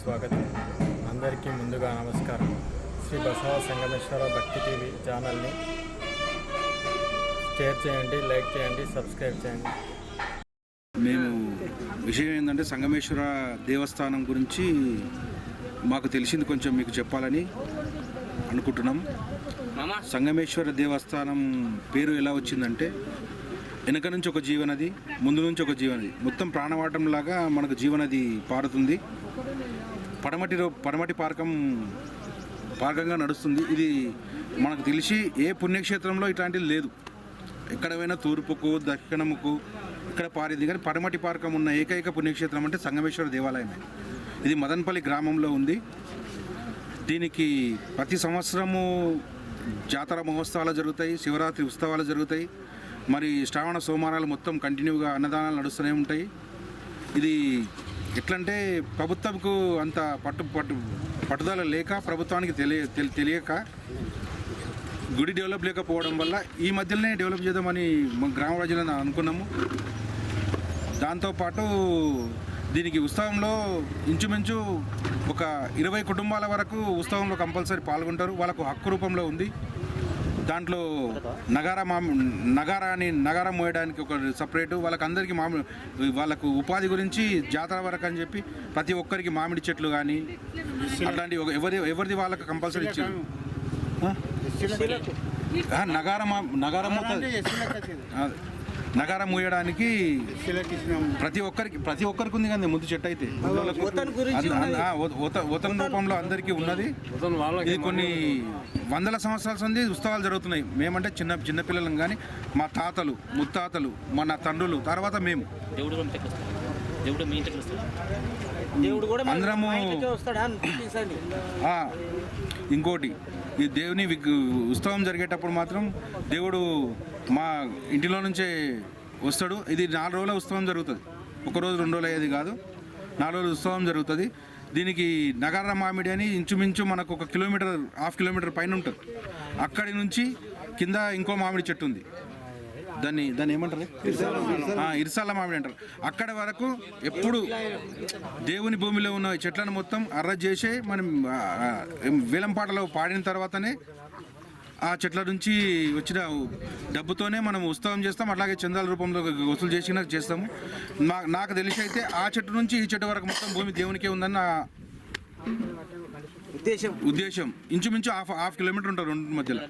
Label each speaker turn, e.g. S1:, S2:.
S1: స్వాగతం. అందరికీ ముందుగా నమస్కారం. శ్రీ బసవ సంగమేశ్వర భక్తి టీవీ ఛానల్ని షేర్ చేయండి లైక్ చేయండి సబ్స్క్రైబ్ చేయండి.
S2: మేము విషయం ఏంటంటే సంగమేశ్వర దేవస్థానం గురించి మాకు తెలిసింది కొంచెం మీకు చెప్పాలని అనుకుంటున్నాం. సంగమేశ్వర దేవస్థానం పేరు ఎలా వచ్చిందంటే వెనక నుంచి ఒక జీవనది ముందు నుంచి ఒక జీవనది. మొత్తం ప్రాణవాటం లాగా మనకు జీవనది పారుతుంది. పడమటి రో- పడమటి పార్కం పార్కంగా నడుస్తుంది. ఇది మనకు తెలిసి ఏ పుణ్యక్షేత్రంలో ఇట్లాంటిది లేదు. ఎక్కడ తూర్పుకు దక్షిణముకు ఇక్కడ పారింది. కానీ పడమటి పార్కం ఉన్న ఏకైక పుణ్యక్షేత్రం అంటే సంగమేశ్వర దేవాలయమే. ఇది మదన్పల్లి గ్రామంలో ఉంది. దీనికి ప్రతి సంవత్సరము జాతర మహోత్సవాలు జరుగుతాయి శివరాత్రి ఉత్సవాలు జరుగుతాయి. మరి శ్రావణ సోమవారాలు మొత్తం కంటిన్యూగా అన్నదానాలు నడుస్తూనే ఉంటాయి. ఇది ఎట్లంటే ప్రభుత్వంకు అంత పట్టు పట్టు పట్టుదల లేక ప్రభుత్వానికి తెలియ తెలి- తెలియక గుడి డెవలప్ లేకపోవడం వల్ల ఈ మధ్యలోనే డెవలప్ చేద్దామని మా గ్రామ ప్రజలను అనుకున్నాము. దాంతోపాటు దీనికి ఉత్సవంలో ఇంచుమించు ఒక ఇరవై కుటుంబాల వరకు ఉత్సవంలో కంపల్సరీ పాల్గొంటారు. వాళ్ళకు హక్కు రూపంలో ఉంది. దాంట్లో నగారా మా నగారా అని నగారం మోయడానికి ఒక సపరేటు వాళ్ళకి అందరికీ మామిడి వాళ్ళకు ఉపాధి గురించి జాతర వరకు అని చెప్పి ప్రతి ఒక్కరికి మామిడి చెట్లు కానీ అట్లాంటి ఒక- ఎవరి ఎవరిది వాళ్ళకి కంపల్సరీ ఇచ్చారు? నగారం నగారం నగారం మూయడానికి ప్రతి ఒక్కరికి ప్రతి ఒక్కరికి ఉంది కానీ ముందు చెట్టు అయితే. ఓతన్ రూపంలో అందరికీ ఉన్నది. ఇది కొన్ని వందల సంవత్సరాల నుండి ఉత్సవాలు జరుగుతున్నాయి. మేమంటే చిన్న చిన్న పిల్లలం కానీ మా తాతలు ముత్తాతలు మన తండ్రులు తర్వాత మేము.
S3: దేవుడు కూడా మీ ఇంటికి దేవుడు
S2: అందరము ఇంకోటి ఈ దేవుని విగ్ ఉత్సవం జరిగేటప్పుడు మాత్రం దేవుడు మా ఇంటిలో నుంచే వస్తాడు. ఇది నాలుగు రోజుల ఉత్సవం జరుగుతుంది. ఒక రోజు రెండు రోజులు అయ్యేది కాదు. నాలుగు రోజుల ఉత్సవం జరుగుతుంది. దీనికి నగర మామిడి అని ఇంచుమించు మనకు ఒక కిలోమీటర్ హాఫ్ కిలోమీటర్ పైన ఉంటుంది. అక్కడి నుంచి కింద ఇంకో మామిడి చెట్టు ఉంది. దాన్ని దాన్ని ఏమంటారు? ఇరిసాల మామిడి అంటారు. అక్కడ వరకు ఎప్పుడు దేవుని భూమిలో ఉన్న చెట్లను మొత్తం అర్ర చేసే మనం వేలంపాటలో పాడిన తర్వాతనే ఆ చెట్ల నుంచి వచ్చిన డబ్బుతోనే మనం ఉత్సవం చేస్తాం. అట్లాగే చందాల రూపంలో వసూలు చేసిన చేస్తాము. నా నాకు తెలిసి అయితే ఆ చెట్టు నుంచి ఈ చెట్టు వరకు మొత్తం భూమి దేవునికే ఉందని నా
S4: ఉద్దేశం.
S2: ఉద్దేశం. ఇంచుమించు హాఫ్ హాఫ్ కిలోమీటర్ ఉంటారు రెండు మధ్యలో.